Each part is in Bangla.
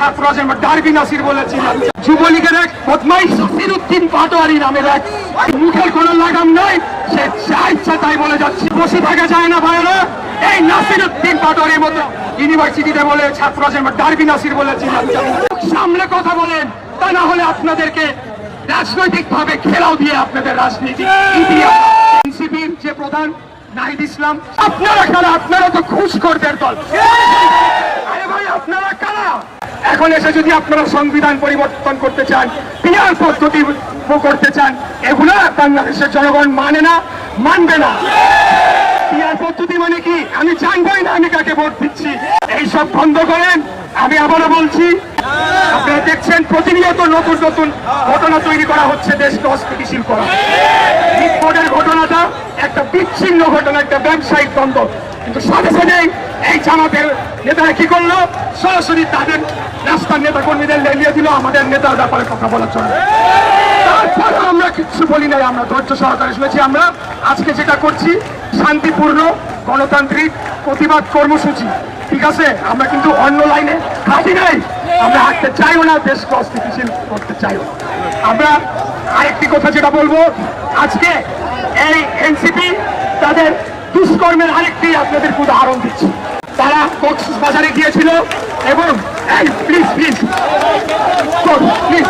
ছাত্র ডারবি নাসির যুবলীগের এক বদমাইশ নাসির উদ্দিন পাটোয়ারি নামের এক। মুখের লাগাম নাই, সে যা ইচ্ছা তাই বলে যাচ্ছে। বসে থাকা যায় না ভাইরা এই নাসির উদ্দিন পাটোয়ারির মতো ইউনিভার্সিটিতে বলে ডারবি নাসির সামনে কথা বলেন, তা না হলে আপনাদেরকে রাজনৈতিক ভাবে খেলাও দিয়ে আপনাদের রাজনীতি। যে প্রধান, নাহিদ ইসলাম, আপনারা কারা আপনারা তো খুশ ঘুষখোরদের দল। আরে ভাই, আপনারা এখন এসে যদি আপনারা সংবিধান পরিবর্তন করতে চান পিয়ার পদ্ধতি করতে চান, এগুলো বাংলাদেশের জনগণ মানে না, মানবে না। পিয়ার পদ্ধতি মানে কি? আমি না, আমি কাকে ভোট দিচ্ছি। এইসব বন্ধ করেন, আমি আবারও বলছি, আপনারা দেখছেন প্রতিনিয়ত নতুন নতুন ঘটনা তৈরি করা হচ্ছে দেশকে অস্থিতিশীল করা। ঘটনাটা একটা বিচ্ছিন্ন ঘটনা, একটা ব্যবসায়িক দ্বন্দ্ব। কিন্তু সাথে সাথে এই জামাতের নেতারা কি করল? সরাসরি তাদের রাস্তার নেতা কর্মীদের লেলিয়ে দিল, আমাদের নেতার ব্যাপারে কথা বলার জন্য। তারপরে আমরা কিছু বলি নাই, আমরা ধৈর্য সহকারে শুনেছি আমরা। আজকে যেটা করছি, শান্তিপূর্ণ গণতান্ত্রিক প্রতিবাদ কর্মসূচি। ঠিক আছে? আমরা কিন্তু অন্য লাইনে হাঁটি নাই। আমরা হাঁটতে চাইও না, দেশকে অস্থিতিশীল করতে চাইও। আমরা আরেকটি কথা যেটা বলব, আজকে এই এনসিপি তাদের দুষ্কর্মের আরেকটি আপনাদের উদাহরণ দিচ্ছি। তারা কক্সবাজারে গিয়েছিল এবং প্লিজ প্লিজ প্লিজ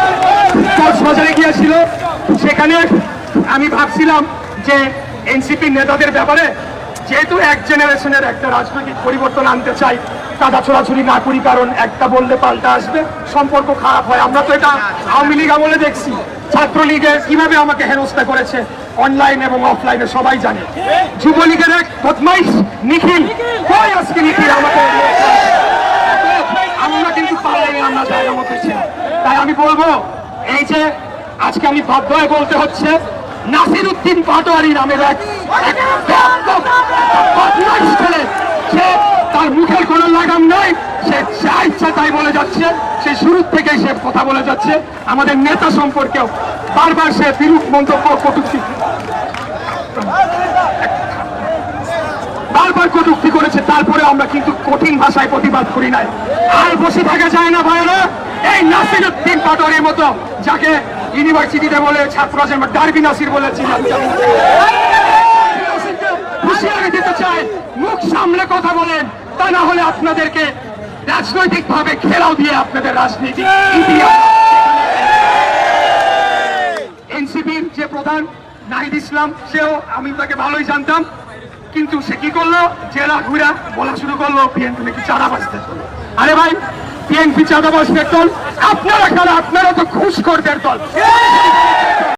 কক্সবাজারে গিয়েছিল। সেখানে আমি ভাবছিলাম যে এনসিপি নেতাদের ব্যাপারে যেহেতু এক জেনারেশনের একটা রাজনৈতিক পরিবর্তন আনতে চাই, কাদা ছোড়াছুরি না করি, কারণ একটা বললে পাল্টা আসবে, সম্পর্ক খারাপ হয়। আমরা তো এটা আওয়ামী লীগ আমলে দেখছি। ছাত্রলীগে কীভাবে আমাকে হেনস্থা করেছে, অনলাইন এবং অফলাইনে সবাই জানে। যুবলীগের এক বদমাইশ, নিখিল। কই আজকে নিখিল আমাকে? আমরা কিন্তু তাই আমি বলব, এই যে আজকে আমি বাধ্য হয়ে বলতে হচ্ছে নাসির উদ্দিন পাটোয়ারি নামের এক বলে বলে তারপরে আমরা কিন্তু কঠিন ভাষায় প্রতিবাদ করি নাই। আর বসে থাকা যায় না ভাইরা এই নাসির উদ্দিন পাটোয়ারির মতো, যাকে ইউনিভার্সিটিতে বলে ছাত্র ডারবি নাসির হুঁশিয়ারি কথা বলেন, তা না হলে আপনাদেরকে রাজনৈতিক ভাবে খেলাও দিয়ে আপনাদের রাজনীতি এনসিপির যে প্রধান নাহিদ ইসলাম, সেও আমি তাকে ভালোই জানতাম, কিন্তু সে কি করল? জেলা ঘুরা বলা শুরু করল, বিএনপি নাকি চাঁদাবাজ দল আরে ভাই, বিএনপি চাঁদাবাজ দল আপনারা কারা আপনারা তো ঘুষখোরদের দল।